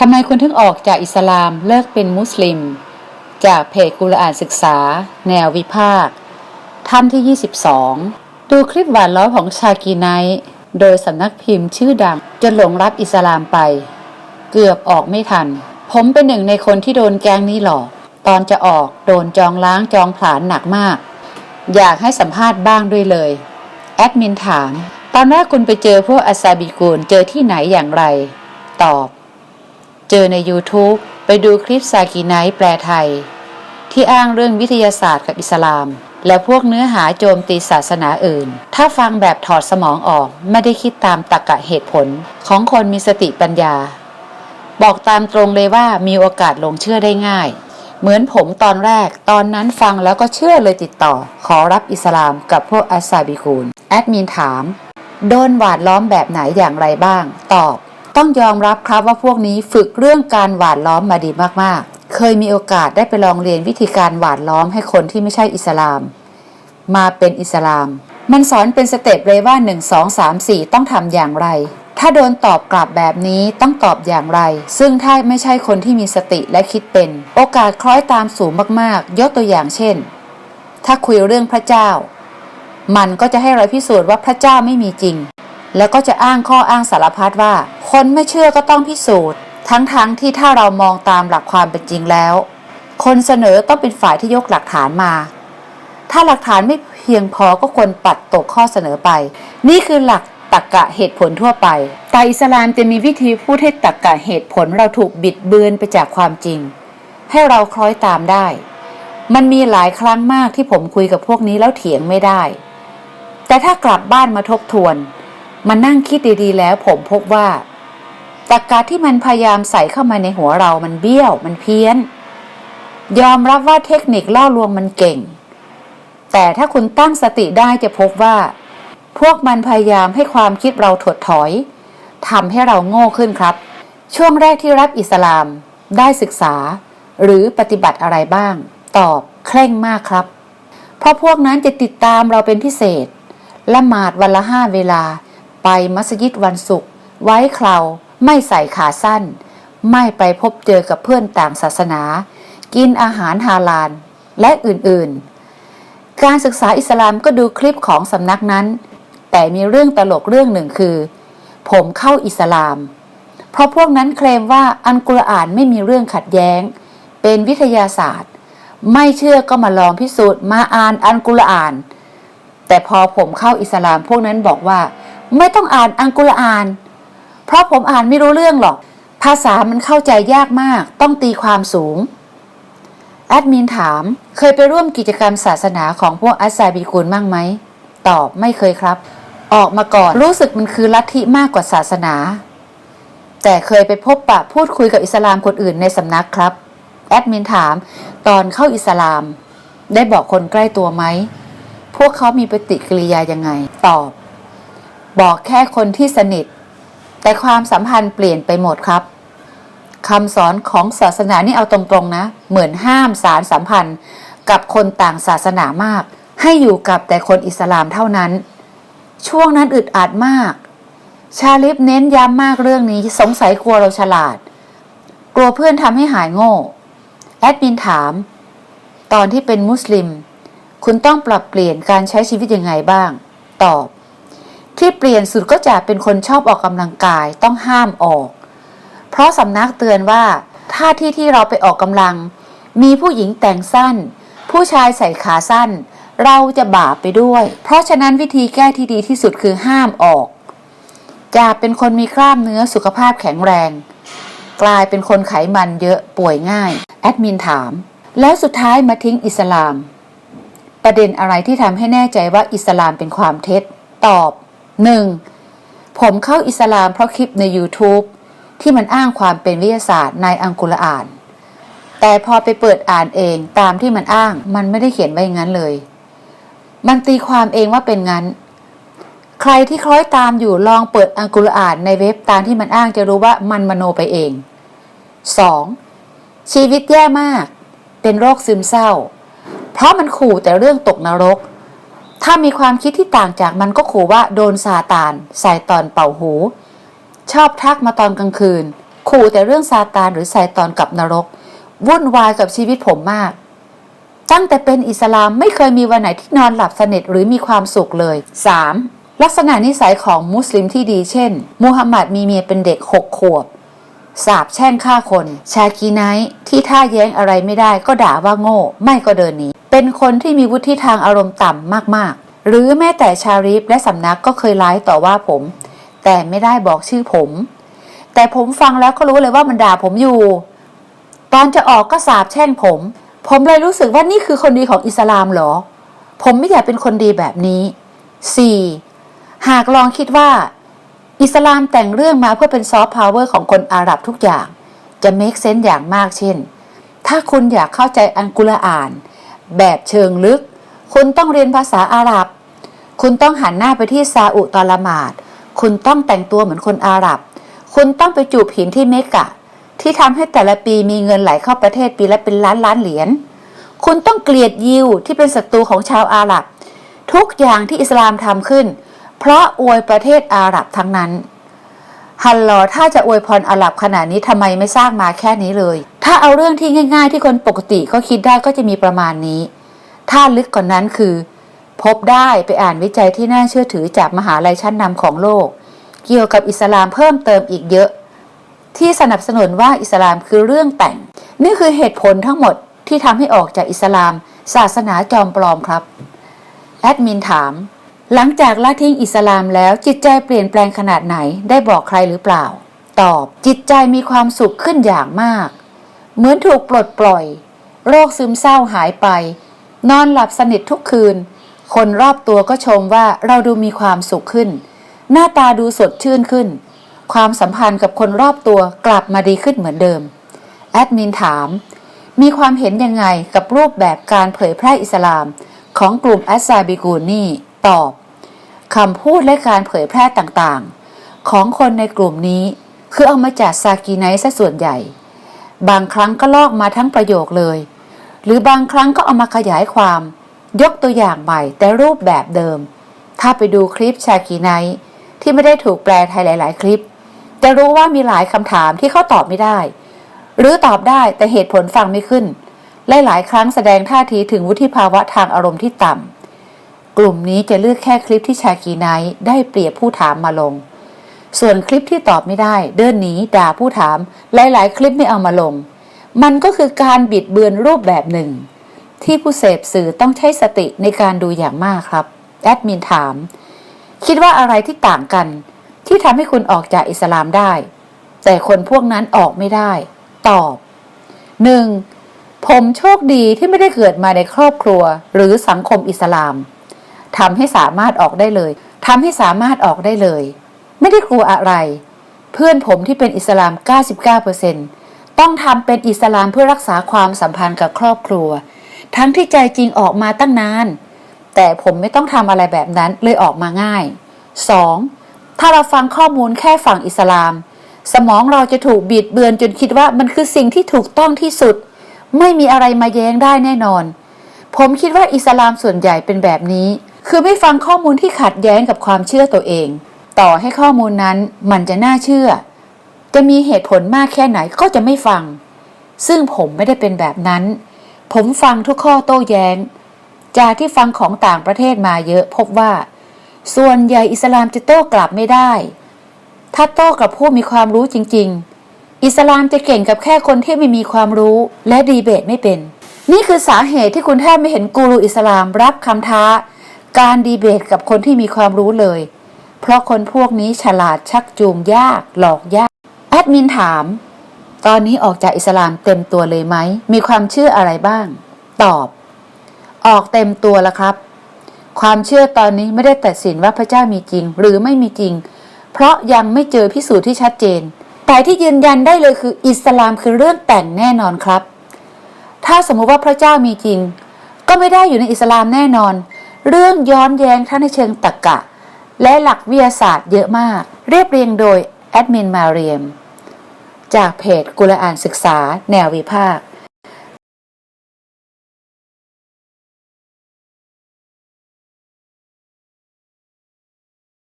ทำไมคุณถึงออกจากอิสลามเลิกเป็นมุสลิม จากเพจกุรอานศึกษา แนววิพากษ์ท่านที่ 22 ดูคลิปหวานล้อของชากีไนโดยสำนักพิมพ์ชื่อดังจนหลงรับอิสลามไป เกือบออกไม่ทัน ผมเป็นหนึ่งในคนที่โดนแกงนี้หลอก ตอนจะออกโดนจองล้างจองผลาญหนักมาก อยากให้สัมภาษณ์บ้างด้วยเลย แอดมินถาม ตอนแรกคุณไปเจอพวกอาซาบิกูลเจอที่ไหนอย่างไร ตอบ จอใน YouTube ไปดูคลิปซากีไนท์แปลไทย ที่อ้างเรื่องวิทยาศาสตร์กับอิสลาม และพวกเนื้อหาโจมตีศาสนาอื่น ถ้าฟังแบบถอดสมองออกไม่ได้คิดตามตรรกะเหตุผลของคนมีสติปัญญา บอกตามตรงเลยว่ามีโอกาสลงเชื่อได้ง่าย เหมือนผมตอนแรกตอนนั้นฟังแล้วก็เชื่อเลยติดต่อ ขอรับอิสลามกับพวกอาซาบิกูลแอดมินถาม โดนหวาดล้อมแบบไหนอย่างไรบ้าง ตอบ ต้องยอมรับครับว่าพวกนี้ฝึกเรื่องการหวาดล้อมมาดีมากๆ เคยมีโอกาสได้ไปลองเรียนวิธีการหวาดล้อมให้คนที่ไม่ใช่อิสลาม มาเป็นอิสลาม มันสอนเป็นสเต็ปเลยว่า 1 2 3 4 ต้องทำอย่างไร ถ้าโดนตอบกลับแบบนี้ต้องตอบอย่างไร ซึ่งถ้าไม่ใช่คนที่มีสติและคิดเป็น โอกาสคล้อยตามสูงมากๆ ยกตัวอย่างเช่น ถ้าคุยเรื่องพระเจ้า มันก็จะให้เราพิสูจน์ว่าพระเจ้าไม่มีจริง แล้วก็จะอ้างข้ออ้างสารพัดว่า คนไม่เชื่อก็ต้องพิสูจน์ ทั้งๆทที่ถ้าเรามองตามหลักความเป็นจริงแล้ว คนเสนอต้องเป็นฝ่ายที่ยกหลักฐานมา ถ้าหลักฐานไม่เพียงพอก็ควรปัดตกข้อเสนอไป นี่คือหลักตรรกะเหตุผลทั่วไป แต่อิสลามจะมีวิธีพูดให้ตรรกะเหตุผลเราถูกบิดเบือนไปจากความจริง ให้เราคล้อยตามได้ มันมีหลายครั้งมากที่ผมคุยกับพวกนี้แล้วเถียงไม่ได้ แต่ถ้ากลับบ้านมาทบทวน มานั่งคิดดีๆ แล้วผมพบว่าตรรกะที่มันพยายามใส่เข้ามาในหัวเรามันเบี้ยวมันเพี้ยน ยอมรับว่าเทคนิคล่อลวงมันเก่ง แต่ถ้าคุณตั้งสติได้จะพบว่า พวกมันพยายามให้ความคิดเราถดถอยทำให้เราโง่ขึ้นครับ ช่วงแรกที่รับอิสลาม ได้ศึกษา หรือปฏิบัติอะไรบ้าง ตอบเคร่งมากครับ เพราะพวกนั้นจะติดตามเราเป็นพิเศษละหมาดวันละห้าเวลา ไปมัสยิดวันศุกร์ไว้เคราไม่ใส่ขาสั้น ไม่ไปพบเจอกับเพื่อนต่างศาสนา กินอาหารฮาลาล และอื่นๆ การศึกษาอิสลามก็ดูคลิปของสำนักนั้น แต่มีเรื่องตลกเรื่องหนึ่งคือ ผมเข้าอิสลาม เพราะพวกนั้นเคลมว่าอันกุรอานไม่มีเรื่องขัดแย้ง เป็นวิทยาศาสตร์ ไม่เชื่อก็มาลองพิสูจน์มาอ่านอันกุรอาน แต่พอผมเข้าอิสลามพวกนั้นบอกว่า ไม่ต้องอ่านอันกุรอาน เพราะผมอ่านไม่รู้เรื่องหรอก ภาษามันเข้าใจยากมาก ต้องตีความสูง แอดมินถาม เคยไปร่วมกิจกรรมศาสนาของพวกอัสซาบีกุลบ้างไหม ตอบไม่เคยครับ ออกมาก่อนรู้สึกมันคือลัทธิมากกว่าศาสนา แต่เคยไปพบปะพูดคุยกับอิสลามคนอื่นในสำนักครับ แอดมินถาม ตอนเข้าอิสลาม ได้บอกคนใกล้ตัวไหมพวกเขามีปฏิกิริยายังไง ตอบ บอกแค่คนที่สนิท แต่ความสัมพันธ์เปลี่ยนไปหมดครับคำสอนของศาสนานี่เอาตรงๆนะ เหมือนห้ามสารสัมพันธ์กับคนต่างศาสนามาก ให้อยู่กับแต่คนอิสลามเท่านั้น ช่วงนั้นอึดอัดมาก ชาลิฟเน้นย้ำมากเรื่องนี้สงสัยกลัวเราฉลาด กลัวเพื่อนทำให้หายโง่ แอดมินถาม ตอนที่เป็นมุสลิม คุณต้องปรับเปลี่ยนการใช้ชีวิตยังไงบ้าง ตอบ ที่เปลี่ยนสุดก็จะเป็นคนชอบออกกำลังกายต้องห้ามออก เพราะสำนักเตือนว่าถ้าที่ที่เราไปออกกำลัง มีผู้หญิงแต่งสั้น ผู้ชายใส่ขาสั้น เราจะบาปไปด้วย เพราะฉะนั้นวิธีแก้ที่ดีที่สุดคือห้ามออกจะเป็นคนมีกล้ามเนื้อสุขภาพแข็งแรง กลายเป็นคนไขมันเยอะป่วยง่าย แอดมินถาม แล้วสุดท้ายมาทิ้งอิสลาม ประเด็นอะไรที่ทำให้แน่ใจว่าอิสลามเป็นความเท็จ ตอบ 1. ผมเข้าอิสลามเพราะคลิปใน YouTube ที่มันอ้างความเป็นวิทยาศาสตร์ในอังกุรอาน แต่พอไปเปิดอ่านเองตามที่มันอ้างมันไม่ได้เขียนไว้ย่างนั้นเลย มันตีความเองว่าเป็นงั้น ใครที่คล้อยตามอยู่ลองเปิดอังกุรอานในเว็บตามที่มันอ้างจะรู้ว่ามันมโนไปเอง 2. ชีวิตแย่มาก เป็นโรคซึมเศร้า เพราะมันขู่แต่เรื่องตกนรก ถ้ามีความคิดที่ต่างจากมันก็ขู่ว่าโดนซาตานใส่ตอนเป่าหู ชอบทักมาตอนกลางคืน ขู่แต่เรื่องซาตานหรือไซตอนกับนรก วุ่นวายกับชีวิตผมมาก ตั้งแต่เป็นอิสลามไม่เคยมีวันไหนที่นอนหลับสนิทหรือมีความสุขเลย 3. ลักษณะนิสัยของมุสลิมที่ดีเช่นมูฮัมหมัดมีเมียเป็นเด็กหกขวบ สาบแช่งฆ่าคน ชากีไนท์ที่ท่าแย้งอะไรไม่ได้ก็ด่าว่าโง่ ไม่ก็เดินหนี เป็นคนที่มีวุฒิทางอารมณ์ต่ำมากๆ หรือแม้แต่ชาริฟและสำนักก็เคยไลฟ์ต่อว่าผม แต่ไม่ได้บอกชื่อผม แต่ผมฟังแล้วก็รู้เลยว่ามันด่าผมอยู่ ตอนจะออกก็สาบแช่งผม ผมเลยรู้สึกว่านี่คือคนดีของอิสลามเหรอ ผมไม่อยากเป็นคนดีแบบนี้ 4. หากลองคิดว่า อิสลามแต่งเรื่องมาเพื่อเป็นซอฟต์พาวเวอร์ของคนอาหรับทุกอย่าง จะ make sense อย่างมากเช่น ถ้าคุณอยากเข้าใจอันกุรอาน แบบเชิงลึก คุณต้องเรียนภาษาอาหรับ คุณต้องหันหน้าไปที่ซาอุตอลามาดคุณต้องแต่งตัวเหมือนคนอาหรับ คุณต้องไปจูบหินที่เมกะ ที่ทำให้แต่ละปีมีเงินไหลเข้าประเทศปีละเป็นล้านล้านเหรียญคุณต้องเกลียดยิวที่เป็นศัตรูของชาวอาหรับ ทุกอย่างที่อิสลามทำขึ้น เพราะอวยประเทศอาหรับทั้งนั้น ฮัลโหลถ้าจะอวยพรอาหรับขนาดนี้ทำไมไม่สร้างมาแค่นี้เลย ถ้าเอาเรื่องที่ง่าย ๆ ที่คนปกติก็คิดได้ก็จะมีประมาณนี้ ถ้าลึกกว่านนั้นคือ พบได้ไปอ่านวิจัยที่น่าเชื่อถือจากมหาลัยชั้นนำของโลก เกี่ยวกับอิสลามเพิ่มเติมอีกเยอะ ที่สนับสนุนว่าอิสลามคือเรื่องแต่ง นี่คือเหตุผลทั้งหมดที่ทำให้ออกจากอิสลาม ศาสนาจอมปลอมครับ แอดมินถาม หลังจากละทิ้งอิสลามแล้วจิตใจเปลี่ยนแปลงขนาดไหนได้บอกใครหรือเปล่า ตอบจิตใจมีความสุขขึ้นอย่างมาก เหมือนถูกปลดปล่อย โรคซึมเศร้าหายไป นอนหลับสนิททุกคืน คนรอบตัวก็ชมว่าเราดูมีความสุขขึ้น หน้าตาดูสดชื่นขึ้น ความสัมพันธ์กับคนรอบตัวกลับมาดีขึ้นเหมือนเดิม แอดมินถาม มีความเห็นยังไงกับรูปแบบการเผยแพร่อิสลาม ของกลุ่มอัสซาบิกูนี่ตอบ คำพูดและการเผยแพร่ต่างๆ ของคนในกลุ่มนี้ คือเอามาจากซากีไนซะส่วนใหญ่ บางครั้งก็ลอกมาทั้งประโยคเลย หรือบางครั้งก็เอามาขยายความ ยกตัวอย่างใหม่แต่รูปแบบเดิม ถ้าไปดูคลิปชากีไนท์ที่ไม่ได้ถูกแปลไทยหลาย ๆ คลิป จะรู้ว่ามีหลายคำถามที่เขาตอบไม่ได้ หรือตอบได้แต่เหตุผลฟังไม่ขึ้น หลายๆครั้งแสดงท่าทีถึงวุฒิภาวะทางอารมณ์ที่ต่ำ กลุ่มนี้จะเลือกแค่คลิปที่ชากีไนท์ได้เปรียบผู้ถามมาลง ส่วนคลิปที่ตอบไม่ได้ เดินหนีด่าผู้ถาม หลายๆ คลิปไม่เอามาลง มันก็คือการบิดเบือนรูปแบบหนึ่ง ที่ผู้เสพสื่อต้องใช้สติในการดูอย่างมากครับแอดมินถาม คิดว่าอะไรที่ต่างกัน ที่ทำให้คุณออกจากอิสลามได้ แต่คนพวกนั้นออกไม่ได้ ตอบ 1. ผมโชคดีที่ไม่ได้เกิดมาในครอบครัว หรือสังคมอิสลาม ทำให้สามารถออกได้เลยทำให้สามารถออกได้เลย ไม่ได้กลัวอะไร เพื่อนผมที่เป็นอิสลาม 99%ต้องทำเป็นอิสลามเพื่อรักษาความสัมพันธ์กับครอบครัว ทั้งที่ใจจริงออกมาตั้งนาน แต่ผมไม่ต้องทำอะไรแบบนั้นเลยออกมาง่าย 2. ถ้าเราฟังข้อมูลแค่ฝั่งอิสลาม สมองเราจะถูกบิดเบือนจนคิดว่ามันคือสิ่งที่ถูกต้องที่สุด ไม่มีอะไรมาแย้งได้แน่นอน ผมคิดว่าอิสลามส่วนใหญ่เป็นแบบนี้ คือไม่ฟังข้อมูลที่ขัดแย้งกับความเชื่อตัวเอง ต่อให้ข้อมูลนั้นมันจะน่าเชื่อ จะมีเหตุผลมากแค่ไหนก็จะไม่ฟัง ซึ่งผมไม่ได้เป็นแบบนั้น ผมฟังทุกข้อโต้แย้ง จากที่ฟังของต่างประเทศมาเยอะพบว่า ส่วนใหญ่อิสลามจะโต้กลับไม่ได้ ถ้าโต้กับผู้มีความรู้จริง ๆ อิสลามจะเก่งกับแค่คนที่ไม่มีความรู้และดีเบตไม่เป็น นี่คือสาเหตุที่คุณแทบไม่เห็นกูรูอิสลามรับคำท้า การดีเบตกับคนที่มีความรู้เลย เพราะคนพวกนี้ฉลาดชักจูงยาก หลอกยาก แอดมินถาม ตอนนี้ออกจากอิสลามเต็มตัวเลยไหม มีความเชื่ออะไรบ้าง ตอบ ออกเต็มตัวแล้วครับ ความเชื่อตอนนี้ไม่ได้ตัดสินว่าพระเจ้ามีจริง หรือไม่มีจริง เพราะยังไม่เจอพิสูจน์ที่ชัดเจน แต่ที่ยืนยันได้เลยคืออิสลามคือเรื่องแต่งแน่นอนครับ ถ้าสมมุติว่าพระเจ้ามีจริง ก็ไม่ได้อยู่ในอิสลามแน่นอน เรื่องย้อนแย้งทั้งในเชิงตรรกะ และหลักวิทยาศาสตร์เยอะมาก เรียบเรียงโดยแอดมินมาเรียม จากเพจกุลอ่านศึกษาแนววิพากษ์